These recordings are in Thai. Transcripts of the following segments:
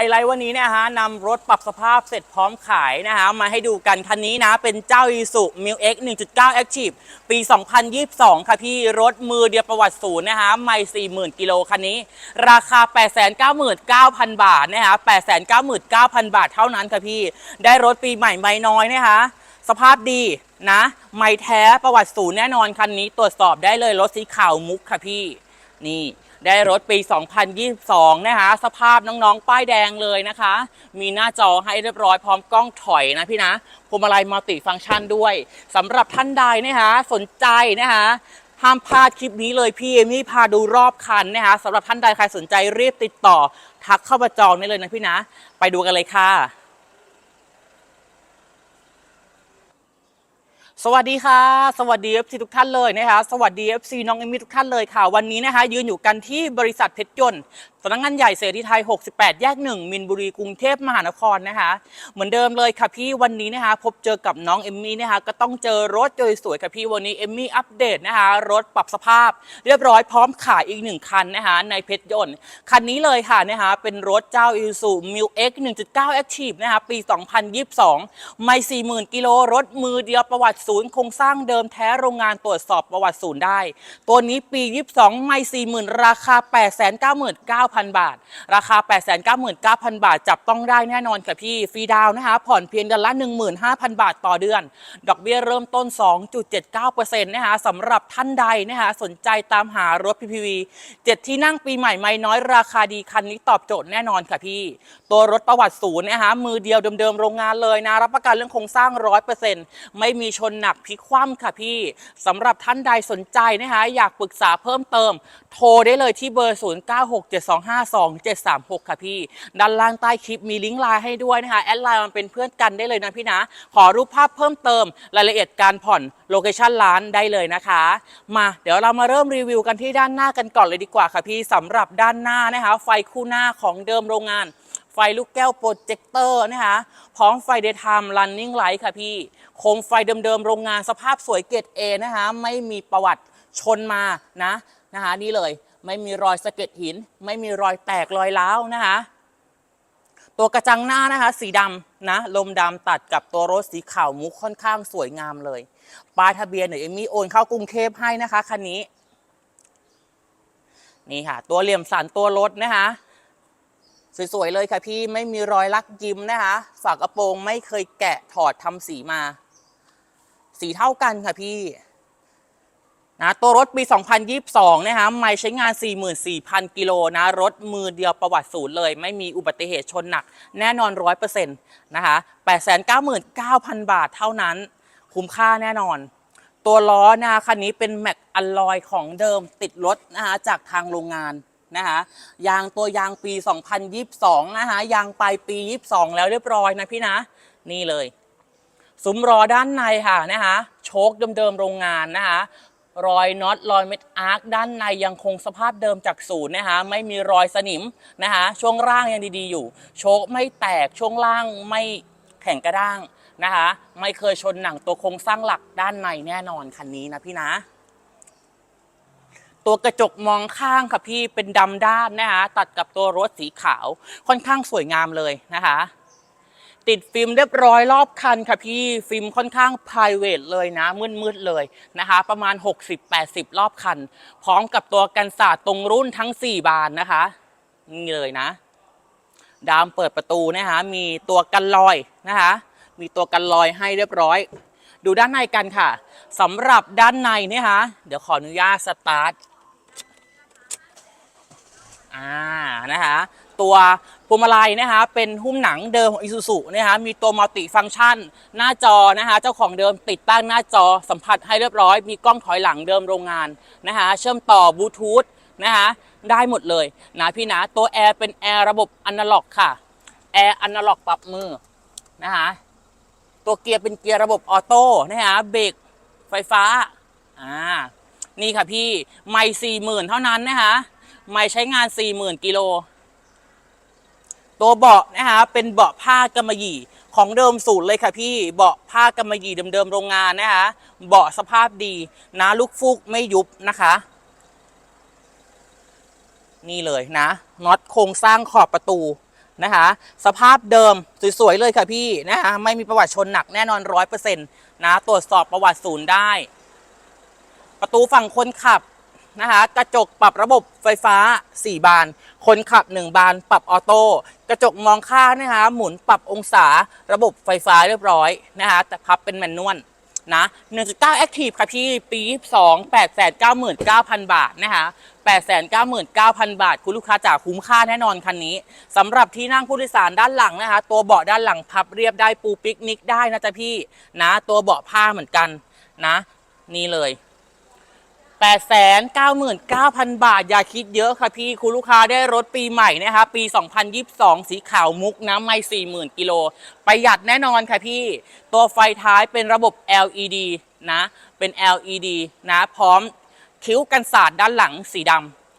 ไฮไลท์วันนี้นะฮะนำรถปรับสภาพเสร็จพร้อมขายนะฮะมาให้ดูกันคันนี้นะเป็นเจ้า i s u m i l X 1.9 Active ปี 2022 ค่ะพี่รถมือเดียวประวัติศูนย์นะฮะไม่ 40,000 กิโลคันนี้ ราคา 899,000 บาทนะฮะ899,000 บาทเท่านั้นค่ะพี่ ได้รถปีใหม่ไม่น้อยนะคะ สภาพดีนะ ไม่แท้ประวัติศูนย์แน่นอนคันนี้ตรวจสอบได้เลยรถสีขาวมุกค่ะพี่นี่ ได้รถปี 2022 นะคะ สภาพน้องๆ ป้ายแดงเลยนะคะ มีหน้าจอให้เรียบร้อยพร้อมกล้องถอยนะพี่นะพวงมาลัยมัลติฟังก์ชันด้วยสำหรับท่านใดนะคะสนใจนะคะห้ามพลาดคลิปนี้เลยพี่เอมี่พาดูรอบคันนะคะสำหรับท่านใดใครสนใจรีบติดต่อ ทักเข้ามาจองได้เลยนะพี่นะ ไปดูกันเลยค่ะ สวัสดีค่ะ สวัสดี FC ทุกท่านเลยนะคะ สวัสดี FC น้องเอมมี่ทุกท่านเลยค่ะ วันนี้นะคะยืนอยู่กันที่บริษัทเพชรยนต์สำนักงานใหญ่เสรีไทย 68 แยก 1 มินบุรี กรุงเทพมหานครนะคะ เหมือนเดิมเลยค่ะพี่วันนี้นะคะ พบเจอกับน้องเอมมี่นะคะ ก็ต้องเจอรถสวยๆค่ะพี่วันนี้เอมมี่อัปเดตนะคะ รถปรับสภาพ เรียบร้อยพร้อมขายอีกหนึ่งคันนะคะ ในเพชรยนต์ คันนี้เลยค่ะนะคะ เป็นรถเจ้า i s u m i l X 1.9 Active นะคะ ปี 2022 ไม่ 40,000 กิโลรถมือเดียวประวัติศูนย์โครงสร้างเดิมแท้โรงงานตรวจสอบประวัติศูนย์ได้ ตัวนี้ปี 22 ไม่ 40,000 ราคา9,000 บาท ราคา 899,000 บาท จับต้องได้แน่นอนค่ะพี่ ฟรีดาวนะคะ ผ่อนเพียงเดือนละ 15,000 บาทต่อเดือน ดอกเบี้ยเริ่มต้น 2.79%นะคะสำหรับท่านใดนะคะสนใจตามหารถ PPV 7 ที่นั่งปีใหม่ไม่น้อยราคาดีคันนี้ตอบโจทย์แน่นอนค่ะพี่ ตัวรถประวัติศูนย์นะคะมือเดียวเดิมๆโรงงานเลยนะ รับประกันเรื่องโครงสร้าง 100%ไม่มีชนหนักพลิกคว่ำค่ะพี่สำหรับท่านใดสนใจนะคะอยากปรึกษาเพิ่มเติม โทรได้เลยที่เบอร์ 09672 0725-2736 ค่ะพี่ ด้านล่างใต้คลิปมีลิงก์ไลน์ให้ด้วยนะคะ แอดไลน์มันเป็นเพื่อนกันได้เลยนะพี่นะ ขอรูปภาพเพิ่มเติม รายละเอียดการผ่อนโลเคชั่นร้านได้เลยนะคะ มาเดี๋ยวเรามาเริ่มรีวิวกันที่ด้านหน้ากันก่อนเลยดีกว่าค่ะพี่สำหรับด้านหน้านะคะ ไฟคู่หน้าของเดิมโรงงานไฟลูกแก้วโปรเจคเตอร์นะคะพร้อมไฟเดย์ไทม์รันนิ่งไลท์ค่ะพี่ โคมไฟเดิมๆโรงงานสภาพสวยเกรดเอนะคะ ไม่มีประวัติชนมานะนะคะ นี่เลย ไม่มีรอยสะเก็ดหิน ไม่มีรอยแตกรอยร้าวนะคะ ตัวกระจังหน้านะคะ สีดำนะลมดำตัดกับตัวรถสีขาวมุกค่อนข้างสวยงามเลยป้ายทะเบียนเดี๋ยวเอมมี่โอนเข้ากรุงเทพให้นะคะคันนี้ นี่ค่ะ ตัวเหลี่ยมสันตัวรถนะคะสวยๆเลยค่ะพี่ไม่มีรอยลักยิ้มนะคะ ฝากระโปรงไม่เคยแกะถอดทำสีมา สีเท่ากันค่ะพี่ นะตัวรถปี 2022 นะคะไม่ใช้งาน 44,000 กิโลนะ รถมือเดียวประวัติศูนย์เลย ไม่มีอุบัติเหตุชนหนัก แน่นอน 100%นะคะ899,000 บาทเท่านั้น คุ้มค่าแน่นอน ตัวล้อนะคะคันนี้เป็นแม็กอลลอยของเดิมติดรถนะคะจากทางโรงงานนะคะยางตัวยางปี 2022 นะคะยางปลายปี 22 แล้วเรียบร้อยนะพี่นะ นี่เลย ซุ้มรอด้านในค่ะนะคะโชคเดิมๆโรงงานนะคะ รอยน็อตรอยเม็ดอาร์คด้านในยังคงสภาพเดิมจากศูนย์นะคะไม่มีรอยสนิมนะคะช่วงล่างยังดีๆอยู่ โชคไม่แตกช่วงล่างไม่แข็งกระด้างนะคะไม่เคยชนหนังตัวโครงสร้างหลักด้านในแน่นอนคันนี้นะพี่นะ ตัวกระจกมองข้างค่ะพี่เป็นดำด้านนะคะตัดกับตัวรถสีขาวค่อนข้างสวยงามเลยนะคะ ติดฟิล์มเรียบร้อยรอบคันค่ะพี่ฟิล์มค่อนข้าง p r i v a t เลยนะมืดๆเลยนะคะ ประมาณ 60-80 รอบคัน พร้อมกับตัวกันศาสตร์ตรงรุ่นทั้ง 4 บานนะคะ นี่เลยนะ ดามเปิดประตูนะคะมีตัวกันลอยนะคะ มีตัวกันลอยให้เรียบร้อย ดูด้านในกันค่ะสำหรับด้านในเนี่ยคะเดี๋ยวขออนุญาตสตาร์ทอ่านะคะ ตัวพวงมาลัยนะคะ เป็นหุ้มหนังเดิมของ Isuzu นะคะมีตัวมัลติฟังก์ชัน หน้าจอนะคะ เจ้าของเดิมติดตั้งหน้าจอสัมผัสให้เรียบร้อย มีกล้องถอยหลังเดิมโรงงานนะคะ เชื่อมต่อบลูทูธนะคะ ได้หมดเลยนะพี่นะตัวแอร์เป็นแอร์ระบบอนาล็อกค่ะแอร์อนาล็อกปรับมือนะคะตัวเกียร์เป็นเกียร์ระบบออโต้นะคะเบรกไฟฟ้าอ่านี่ค่ะพี่ ไม่สี่หมื่นเท่านั้นนะคะ ไม่ใช้งาน40,000กิโล ตัวเบาะนะคะเป็นเบาะผ้ากำมะหยี่ของเดิมสูตรเลยค่ะพี่เบาะผ้ากำมะหยี่เดิมๆโรงงานนะคะเบาะสภาพดีนะลูกฟูกไม่ยุบนะคะ นี่เลยนะน็อตโครงสร้างขอบประตูนะคะ สภาพเดิมสวยๆเลยค่ะพี่นะคะไม่มีประวัติชนหนักแน่นอนร้อยเปอร์เซ็นต์นะตรวจสอบประวัติศูนย์ได้ ประตูฝั่งคนขับ นะคะ กระจกปรับระบบไฟฟ้า 4 บาน คนขับ 1 บาน ปรับออโต้ กระจกมองข้างนะคะ หมุนปรับองศาระบบไฟฟ้าเรียบร้อยนะคะแต่พับเป็นแมนนวลนะ1.9 Active ค่ะพี่ ปี 2 899,000 บาทนะคะ899,000 บาท คุณลูกค้าจ๋าคุ้มค่าแน่นอนคันนี้สำหรับที่นั่งผู้โดยสารด้านหลังนะคะ ตัวเบาะด้านหลังพับเรียบได้ปูปิกนิกได้นะจ๊ะพี่นะ ตัวเบาะผ้าเหมือนกันนะ นี่เลย 899,000 บาท อย่าคิดเยอะค่ะพี่คุณลูกค้าได้รถปีใหม่นะคะปี 2022 สีขาวมุกน้ำไม่ 40,000 กิโล ประหยัดแน่นอนค่ะพี่ ตัวไฟท้ายเป็นระบบ LED นะ เป็น LED นะ พร้อมคิ้วกันสาดด้านหลังสีด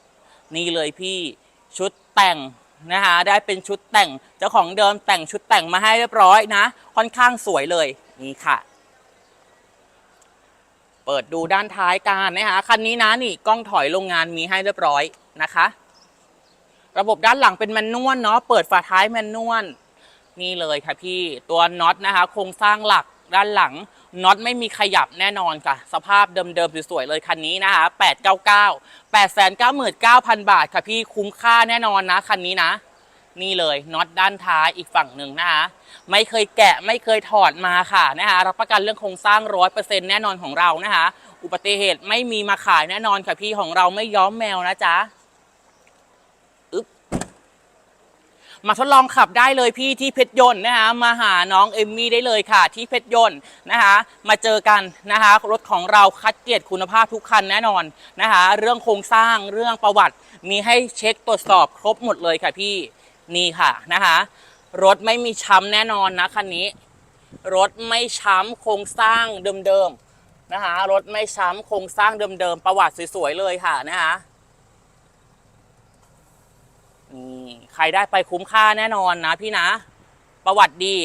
ำนี่เลยพี่ชุดแต่งนะคะได้เป็นชุดแต่ง เจ้าของเดิมแต่งชุดแต่งมาให้เรียบร้อยนะ ค่อนข้างสวยเลยนี่ค่ะ เปิดดูด้านท้ายกันนะคะคันนี้นะนี่กล้องถอยโรงงานมีให้เรียบร้อยนะคะ ระบบด้านหลังเป็นแมนนวลเนาะเปิดฝาท้ายแมนนวลนี่เลยค่ะพี่ตัวน็อตนะคะ โครงสร้างหลักด้านหลังน็อตไม่มีขยับแน่นอนค่ะ สภาพเดิมๆสวยๆเลยคันนี้นะคะ899 899,000 บาทค่ะพี่คุ้มค่าแน่นอนนะคันนี้นะ นี่เลยน็อตด้านท้ายอีกฝั่งหนึ่งนะคะไม่เคยแกะไม่เคยถอดมาค่ะนะคะรับประกันเรื่องโครงสร้างร้อยเปอร์เซ็นแน่นอนของเรานะคะ อุบัติเหตุไม่มีมาขายแน่นอนค่ะพี่ของเราไม่ย้อมแมวนะจ๊ะอึ๊บมาทดลองขับได้เลยพี่ที่เพชรยนต์นะคะมาหาน้องเอมมี่ได้เลยค่ะที่เพชรยนต์นะคะมาเจอกันนะคะรถของเราคัดเกรดคุณภาพทุกคันแน่นอนนะคะเรื่องโครงสร้างเรื่องประวัติ มีให้เช็คตรวจสอบครบหมดเลยค่ะพี่ นี่ค่ะนะคะ รถไม่มีช้ำแน่นอนนะคันนี้ รถไม่ช้ำโครงสร้างเดิมๆนะคะ รถไม่ช้ำโครงสร้างเดิมๆประวัติสวยๆเลยค่ะนะคะนี่ใครได้ไปคุ้มค่าแน่นอนนะพี่นะ ประวัติดี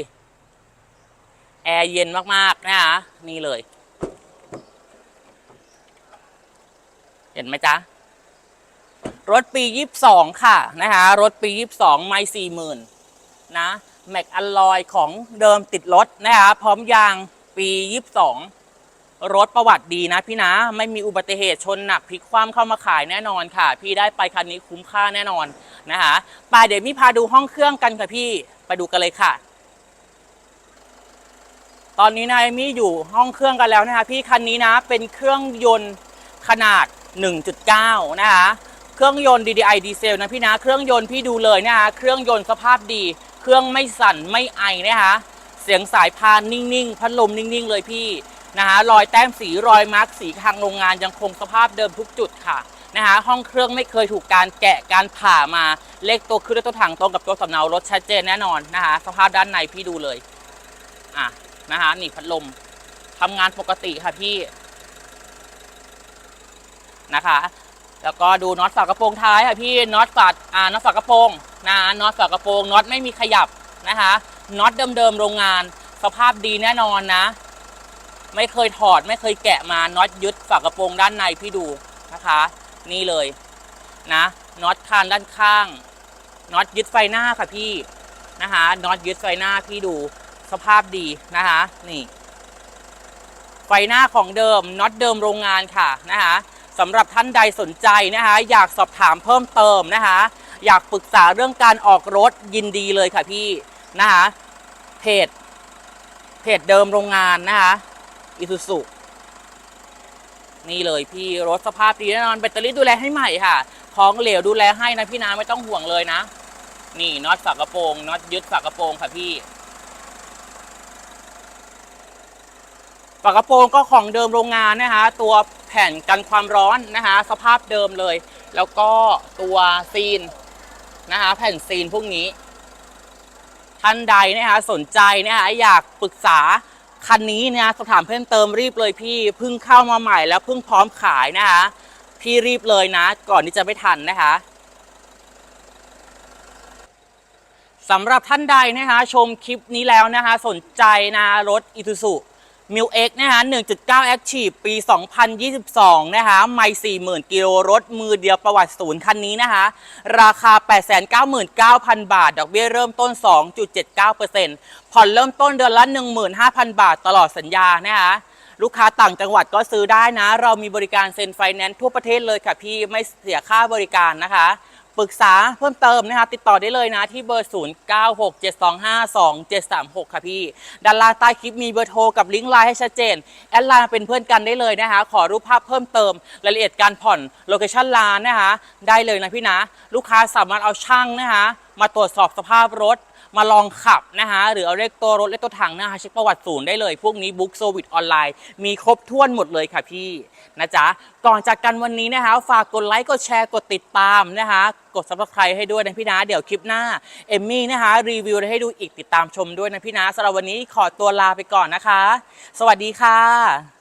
แอร์เย็นมากๆนะคะนี่เลย เห็นไหมจ๊ะ รถปี 22 ค่ะนะคะรถปี 22 ไม่40,000นะแม็กอลลอยของเดิมติดรถนะคะพร้อมยางปี 22 รถประวัติดีนะพี่นะ ไม่มีอุบัติเหตุชนหนักพลิกคว่ำเข้ามาขายแน่นอนค่ะ พี่ได้ไปคันนี้คุ้มค่าแน่นอนนะคะไปเดี๋ยวมีพาดูห้องเครื่องกันค่ะพี่ไปดูกันเลยค่ะ ตอนนี้นายมี่อยู่ห้องเครื่องกันแล้วนะคะพี่คันนี้นะเป็นเครื่องยนต์ขนาด 1.9 นะคะ เครื่องยนต์ DDI ดีเซลนะพี่นะ เครื่องยนต์พี่ดูเลยนะคะเครื่องยนต์สภาพดี เครื่องไม่สั่นไม่ไอนะคะเสียงสายพานนิ่งๆ พัดลมนิ่งๆ เลยพี่นะคะรอยแต้มสีรอยมาร์กสีทางโรงงานยังคงสภาพเดิมทุกจุดค่ะนะคะห้องเครื่องไม่เคยถูกการแกะการผ่ามาเลขตัวขึ้นและตัวถังตรงกับตัวสำเนารถชัดเจนแน่นอนนะคะสภาพด้านในพี่ดูเลยอะนะคะนี่พัดลมทำงานปกติค่ะพี่นะคะ แล้วก็ดูน็อตฝากระโปรงท้ายค่ะพี่น็อตฝาอ่าน็อตฝากระโปรงนะน็อตฝากระโปรงน็อตไม่มีขยับนะคะน็อตเดิมๆโรงงาน สภาพดีแน่นอนนะ ไม่เคยถอดไม่เคยแกะมาน็อตยึดฝากระโปรงด้านในพี่ดูนะคะ นี่เลยนะน็อตคานด้านข้างน็อตยึดไฟหน้าค่ะพี่นะคะน็อตยึดไฟหน้าพี่ดูสภาพดีนะคะนี่ไฟหน้าของเดิมน็อตเดิมโรงงานค่ะนะคะ สำหรับท่านใดสนใจนะคะ อยากสอบถามเพิ่มเติมนะคะ อยากปรึกษาเรื่องการออกรถยินดีเลยค่ะพี่นะคะเพจเพจเดิมโรงงานนะคะอิซูซุนี่เลยพี่รถสภาพดีแน่นอนแบตเตอรี่ดูแลให้ใหม่ค่ะ ของเหลวดูแลให้นะพี่นะไม่ต้องห่วงเลยนะ นี่น็อตฝากระโปรงน็อตยึดฝากระโปรงค่ะพี่ ฝากระโปรงก็ของเดิมโรงงานนะคะตัวแผ่นกันความร้อนนะคะสภาพเดิมเลย แล้วก็ตัวซีนนะคะแผ่นซีนพวกนี้ ท่านใดนะคะสนใจนะคะอยากปรึกษาคันนี้นี่ยสอบถามเพิ่มเติมรีบเลยพี่เพิ่งเข้ามาใหม่แล้วเพิ่งพร้อมขายนะคะพี่รีบเลยนะ ก่อนที่จะไม่ทันนะคะสำหรับท่านใดนะคะชมคลิปนี้แล้วนะคะสนใจนะรถอิ u ู u มิวเอ็กนะคะ1.9 Active ปี 2022 นะคะไม่40,000 กิโลรถมือเดียวประวัติศูนย์คันนี้นะคะ ราคา 899,000 บาท ดอกเบี้ยเริ่มต้น 2.79%ผ่อนเริ่มต้นเดือนละ 15,000 บาทตลอดสัญญานะคะลูกค้าต่างจังหวัดก็ซื้อได้นะ เรามีบริการเซ็นไฟแนนซ์ทั่วประเทศเลยค่ะพี่ไม่เสียค่าบริการนะคะ ปรึกษาเพิ่มเติมนะคะ ติดต่อได้เลยนะ ที่เบอร์ 0967252736 ค่ะพี่ด้านล่างใต้คลิปมีเบอร์โทรกับลิงก์ไลน์ให้ชัดเจน แอดไลน์เป็นเพื่อนกันได้เลยนะคะ ขอรูปภาพเพิ่มเติมรายละเอียดการผ่อนโลเคชั่นร้านนะคะ ได้เลยนะพี่นะ ลูกค้าสามารถเอาช่างนะคะ มาตรวจสอบสภาพรถ มาลองขับนะคะหรือเอาเลขตัวรถเลขตัวถังนะคะเช็คประวัติศูนย์ได้เลย พวกนี้บุ๊กโซวิตออนไลน์มีครบถ้วนหมดเลยค่ะพี่นะจ๊ะก่อนจากกันวันนี้นะคะ ฝากกดไลค์กดแชร์กดติดตามนะคะกด subscribe ให้ด้วยนะพี่นะเดี๋ยวคลิปหน้าเอมมี่นะคะรีวิวให้ดูอีกติดตามชมด้วยนะพี่นะสำหรับวันนี้ขอตัวลาไปก่อนนะคะ สวัสดีค่ะ